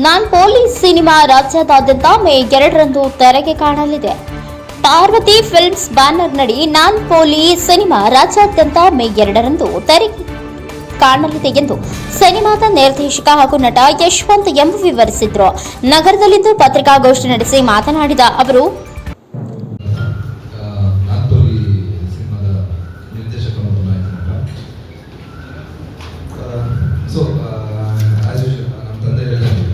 ನಾನ್ police cinema ರಾಜ್ಯಾದ್ಯಂತ May ಎರಡರಂದು ತೆರೆಗೆ ಕಾಣಲಿದೆ. ಪಾರ್ವತಿ ಫಿಲ್ಮ್ಸ್ ಬ್ಯಾನರ್ನಡಿ ನಾನ್ ಪೊಲೀಸ್ ಸಿನಿಮಾ ರಾಜ್ಯಾದ್ಯಂತ ಮೇ ಎರಡರಂದು ತೆರೆಗೆ ಕಾಣಲಿದೆ ಎಂದು ಸಿನಿಮಾದ ನಿರ್ದೇಶಕ ಹಾಗೂ ನಟ ಯಶವಂತ್ ಎಂ ವಿವರಿಸಿದ್ರು. ನಗರದಲ್ಲಿಂದು ಪತ್ರಿಕಾಗೋಷ್ಠಿ ನಡೆಸಿ ಮಾತನಾಡಿದ ಅವರು ನಾಗ್ಪುರಿ ಸಿನಿಮಾದ ನಿರ್ದೇಶಕ ಮತ್ತು ನಾಯಕ ನಟ ಸೊ ಆ್ಯಸ್ ಯೂಶಲ್ ನಮ್ಮ ತಂದೆ ಹೇಳಿದ್ರು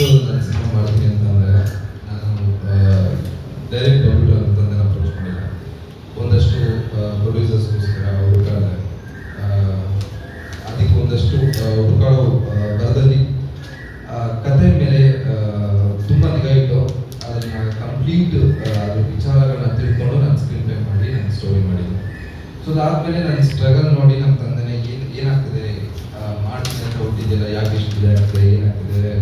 ನಾನು ಸಿನಿಮಾ ಮಾಡ್ತೀನಿ ಅಂತ ನಾನು ಡೈರೆಕ್ಟ್ ಹೋಗ್ಬಿಟ್ಟು ನನ್ನ ತಂದೆನ ಅಪ್ರೋಚ್ ಮಾಡಿಲ್ಲ ಒಂದಷ್ಟು ಪ್ರೊಡ್ಯೂಸರ್ಸ್ಗೋಸ್ಕರ ಹುಡುಕಾಡಿದೆ ಅದಕ್ಕೆ ಒಂದಷ್ಟು ಹುಡುಕಾಡೋ ಬರದಲ್ಲಿ ಕತೆ ಮೇಲೆ ತುಂಬ ನಿಗಾ ಇಟ್ಟು ಅದನ್ನ ಕಂಪ್ಲೀಟ್ ಅದ್ರ ವಿಚಾರಗಳನ್ನ ತಿಳ್ಕೊಂಡು ನಾನು ಸ್ಕ್ರೀನ್ ಪ್ಲೇ ಮಾಡಿ ನಾನು ಸ್ಟೋರಿ ಮಾಡಿದ್ದೆ ಸೊ ಅದಾದ್ಮೇಲೆ ನನ್ನ ಸ್ಟ್ರಗಲ್ ನೋಡಿ ನಮ್ಮ ತಂದೆನೇ ಏನು ಏನಾಗ್ತದೆ ಮಾಡ್ತೀನಿ ಅಂತ ಹೊಟ್ಟಿದ್ದಿಲ್ಲ ಯಾಕೆ ಇಷ್ಟು ಡಿಲೇ ಆಗ್ತದೆ ಏನಾಗ್ತದೆ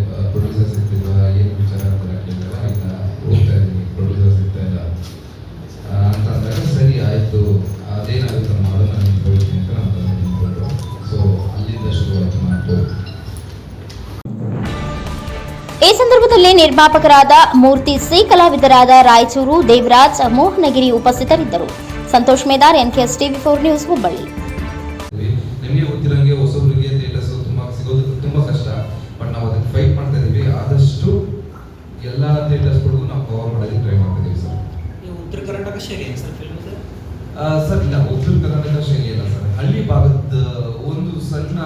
ಈ ಸಂದರ್ಭದಲ್ಲಿ ನಿರ್ಮಾಪಕರಾದ ಮೂರ್ತಿ ಸಿ ಕಲಾವಿದರಾದ ರಾಯಚೂರು ದೇವರಾಜ್ ಮೋಹನಗಿರಿ ಉಪಸ್ಥಿತರಿದ್ದರು. Santosh Medar NKS TV four news Hubballi. ನಿಮಗೆ ಗೊತ್ತಿರೋಂಗೆ ಹೊಸಬರಿಗೆ ಥಿಯೇಟರ್ಸ್ ತುಂಬ ಸಿಗೋದು ತುಂಬ ಕಷ್ಟ. ಬಟ್ ನಾವು ಅದಕ್ಕೆ ಫೈಟ್ ಮಾಡ್ತಾ ಇದೀವಿ ಆದಷ್ಟು ಎಲ್ಲ ಥಿಯೇಟರ್ಸ್ಗಳಿಗೂ ನಾವು ಕವರ್ ಮಾಡೋದಕ್ಕೆ ಟ್ರೈ ಮಾಡ್ತಾ ಇದೀವಿ ಸರ್. ನೀವು ಉತ್ತರ ಕರ್ನಾಟಕ ಶೈಲಿ ಸರ್ ಫಿಲ್ಮ್ ಸರ್ ಇಲ್ಲ ಉತ್ತರ ಕರ್ನಾಟಕ ಶೈಲಿ ಇಲ್ಲ ಸರ್. ಹಳ್ಳಿ ಭಾಗದ ಒಂದು ಸಣ್ಣ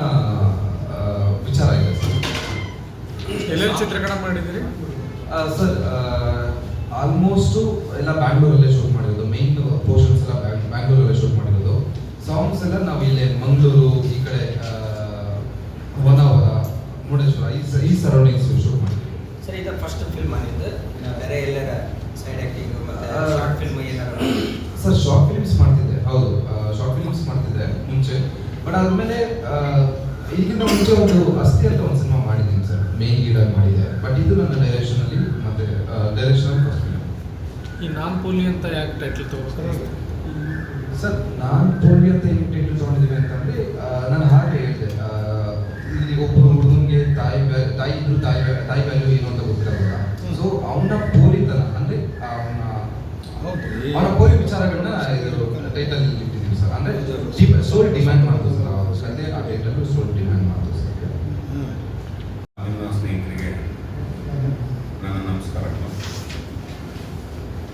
ಆ, ವಿಚಾರ ಇದೆ ಸರ್ ಎಲ್ಲೆಲ್ಲಿ ಚಿತ್ರೀಕರಣ ಮಾಡಿದಿರಿ ಸರ್ ಆಲ್ಮೋಸ್ಟ್ ಎಲ್ಲ ಬ್ಯಾಂಗ್ಳೂರಲ್ಲೇ ಶೂಟ್ ಮಾಡಿರೋದು. ಮೇನ್ ಪೋರ್ಷನ್ಸ್ ಎಲ್ಲ ಬ್ಯಾಂಗ್- ಬ್ಯಾಂಗ್ಳೂರಲ್ಲೇ ಶೂಟ್ ಮಾಡಿರೋದು. ಸಾಂಗ್ಸ್ ಎಲ್ಲ ನಾವು ಇಲ್ಲೇ ಮಂಗಳೂರು ಈ ಕಡೆ ಹೊನಾವರ ಹೊನ್ನಾವರ ಮುರುಡೇಶ್ವರ ಈ ಸ- ಈ ಸರೌಂಡಿಂಗ್ಸ್ ಶೂಟ್ ಮಾಡಿದ್ವಿ. ಸರ್ ಇದು ಫಸ್ಟ್ ಫಿಲ್ಮ್ ಆಗಿದ್ದು ಬೇರೆ ಎಲ್ಲರ ಸೈಡ್ ಆ್ಯಕ್ಟಿಂಗ್ ಮತ್ತೆ ಶಾರ್ಟ್ ಫಿಲ್ಮ್ ಏನಾರ ಸರ್ ಶಾರ್ಟ್ ಫಿಲ್ಮ್ಸ್ ಮಾಡ್ತಿದ್ದೆ. ಹೌದು ಶಾರ್ಟ್ ಫಿಲ್ಮ್ಸ್ ಮಾಡ್ತಿದ್ದೆ ಮುಂಚೆ. ಬಟ್ ಆದಮೇಲೆ ಈಗಿನ ಮುಂಚೆ ಒಂದು ಅಸ್ಥಿ ಅಂತ ಒಂದು ಸಿನಿಮಾ ಮಾಡಿದ್ದೀನಿ ಸರ್. ಮೇನ್ ಲೀಡರ್ ಮಾಡಿದೆ. ಬಟ್ ಇದು ನನ್ನ ಡೈರೆಕ್ಷನ್ ಅಲ್ಲಿ ಮತ್ತೆ ಡೈರೆಕ್ಷನ್ ಅಲ್ಲಿ ಫಸ್ಟ್ ಫಿಲ್ಮ್ ಈ ನಾನ್ ಪೋಲಿ ಅಂತ ಯಾಕೆ ಟೈಟ್ಲ್ ತಗೋಬೇಕು ಸರ್ ನಾನ್ ಪೋಲಿ ಅಂತ ಏನು ಟೈಟಲ್ ತೊಗೊಂಡಿದ್ದೀವಿ ಅಂತಂದ್ರೆ ನಾನು ಹಾಗೆ ಹೇಳಿದೆ. ಆ, ಇಲ್ಲಿ ಒಬ್ಬರು ಹುಡುಗನಿಗೆ ತಾಯಿ ತಾಯಿ ಇದ್ರು ತಾಯಿ ತಾಯಿ ವ್ಯಾಲ್ಯೂ ಏನು ಅಂತ ಗೊತ್ತಿರಲ್ಲ ಸೊ ಅವನ ಪೋಲಿತನ ಅಂದ್ರೆ ಅವನ ಅವನ ಪೋಲಿ ವಿಚಾರಗಳನ್ನ ಇದು ಟೈಟಲ್ ಇಟ್ಟಿದ್ದೀವಿ ಸರ್ ಅಂದ್ರೆ ಸ್ಟೋರಿ ಡಿಮ್ಯಾಂಡ್ ಮಾಡ್ತು ಸರ್ ಅವರು ಕತೆ ಆ ಟೈಟಲ್ ಸ್ಟೋರಿ ಡಿಮ್ಯಾಂಡ್ ಮಾಡ್ತು ಸರ್ ನಿಮ್ಮ ಸ್ನೇಹಿತರಿಗೆ ನನ್ನ ನಮಸ್ಕಾರಗಳು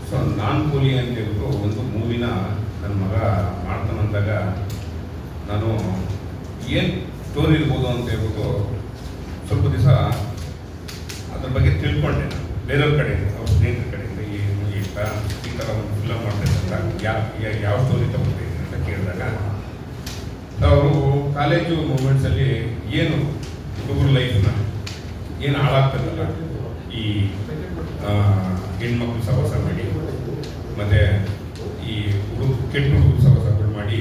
ಸೊ ನಾನ್ ಕೂಲಿ ಅಂತ ಹೇಳ್ಬಿಟ್ಟು ಒಂದು ಮೂವಿನ ನನ್ನ ಮಗ ಮಾಡ್ತಾನಂದಾಗ ನಾನು ಏನು ಸ್ಟೋರಿ ಇರ್ಬೋದು ಅಂತ ಹೇಳ್ಬಿಟ್ಟು ಸ್ವಲ್ಪ ದಿವಸ ಅದ್ರ ಬಗ್ಗೆ ತಿಳ್ಕೊಂಡೆ ಬೇರೆಯವ್ರ ಕಡೆಯಿಂದ ಅವ್ರ ಸ್ನೇಹಿತರ ಕಡೆಯಿಂದ ಏನು ಥರ ಈ ಥರ ಒಂದು ಫಿಲಮ್ ಮಾಡ್ತಾ ಯಾವ ಯಾವ ಸ್ಟೋರಿ ತಗೊಂಡಿದ್ದೀನಿ ಅಂತ ಕೇಳಿದಾಗ ಅವರು ಕಾಲೇಜು ಮೂಮೆಂಟ್ಸಲ್ಲಿ ಏನು ಹುಡುಗರ ಲೈಫ್ನ ಏನು ಹಾಳಾಗ್ತದಲ್ಲ? ಈ ಹೆಣ್ಮಕ್ಳು ಸಹವಾಸ ಮಾಡಿ ಮತ್ತು ಈ ಹುಡುಗ ಕೆಟ್ಟ ಹುಡುಗರು ಸಪೋರ್ಟ್ ಮಾಡಿ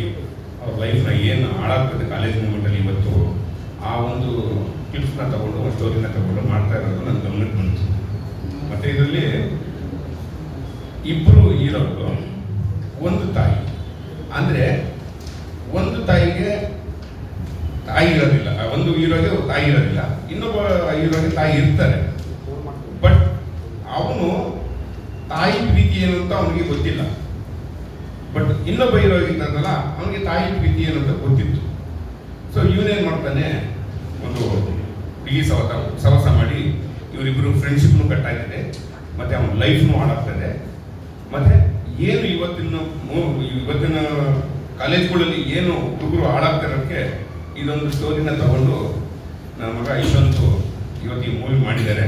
ಅವ್ರ ಲೈಫ್ನ ಏನು ಹಾಳಾಗ್ತದೆ ಕಾಲೇಜ್ ಮೂಮೆಂಟಲ್ಲಿ ಇವತ್ತು ಆ ಒಂದು ಕ್ಲಿಪ್ಸ್ನ ತಗೊಂಡು ಸ್ಟೋರಿನ ತಗೊಂಡು ಮಾಡ್ತಾ ಇರೋದು ನನ್ನ ಗಮನಕ್ಕೆ ಬಂತು. ಮತ್ತು ಇದರಲ್ಲಿ ಇಬ್ಬರು ಹೀರೋಗಳು ಒಂದು ತಾಯಿ. ಅಂದರೆ ಒಂದು ತಾಯಿಗೆ ತಾಯಿ ಇರೋದಿಲ್ಲ ಒಂದು ಹೀರೋಗೆ ತಾಯಿ ಇರೋದಿಲ್ಲ. ಇನ್ನೊಬ್ಬ ಹೀರೋಗೆ ತಾಯಿ ಇರ್ತಾರೆ. ಬಟ್ ಅವನು ತಾಯಿ ಏನು ಅಂತ ಅವನಿಗೆ ಗೊತ್ತಿಲ್ಲ. ಬಟ್ ಇನ್ನೊಬ್ಬ ಹೀರೋ ಇದ್ದಾನಲ್ಲ, ಅವನಿಗೆ ತಾಯಿ ಪ್ರೀತಿ ಏನು ಅಂತ ಗೊತ್ತಿತ್ತು. ಸೊ ಇವನೇನು ಮಾಡ್ತಾನೆ? ಒಂದು ಬಿಗಿ ಸವತ ಸವಸ ಮಾಡಿ ಇವರಿಬ್ಬರು ಫ್ರೆಂಡ್ಶಿಪ್ನು ಕಟ್ಟಾಗಿದೆ ಮತ್ತೆ ಅವನ ಲೈಫ್ನು ಹಾಳಾಗ್ತದೆ. ಮತ್ತೆ ಏನು ಇವತ್ತಿನ ಇವತ್ತಿನ ಕಾಲೇಜ್ಗಳಲ್ಲಿ ಏನು ಹುಡುಗರು ಹಾಳಾಗ್ತಿರೋಕ್ಕೆ ಇದೊಂದು ಸ್ಟೋರಿನ ತಗೊಂಡು ನನ್ನ ಮಗ ಇಷ್ಟೊಂದು ಇವತ್ತು ಮೂವಿ ಮಾಡಿದ್ದಾರೆ.